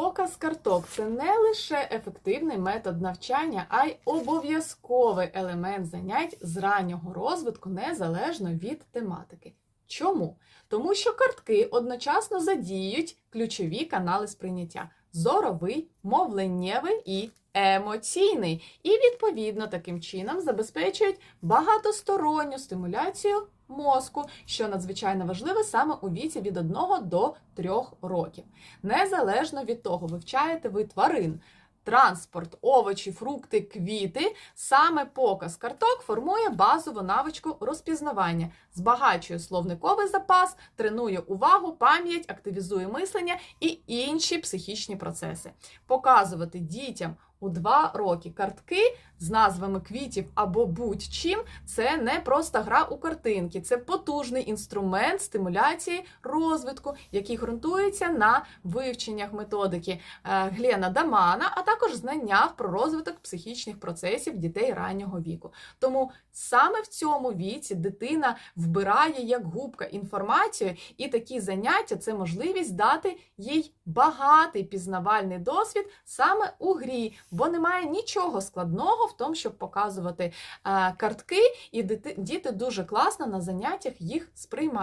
Показ карток це не лише ефективний метод навчання, а й обов'язковий елемент занять з раннього розвитку незалежно від тематики. Чому? Тому що картки одночасно задіють ключові канали сприйняття: зоровий, мовленнєвий і емоційний. І відповідно таким чином забезпечують багатосторонню стимуляцію мозку, що надзвичайно важливе саме у віці від 1 до 3 років. Незалежно від того, вивчаєте ви тварин. Транспорт, овочі, фрукти, квіти. Саме показ карток формує базову навичку розпізнавання, збагачує словниковий запас, тренує увагу, пам'ять, активізує мислення і інші психічні процеси. Показувати дітям у 2 роки картки з назвами квітів або будь-чим це не просто гра у картинки, це потужний інструмент стимуляції розвитку, який ґрунтується на вивченнях методики е, Глена Дамана, а також знаннях про розвиток психічних процесів дітей раннього віку. Тому саме в цьому віці дитина вбирає як губка інформацію, і такі заняття це можливість дати їй багатий пізнавальний досвід саме у грі, бо немає нічого складного в тому, щоб показувати е, картки, і діти дуже класно на заняттях їх сприймають.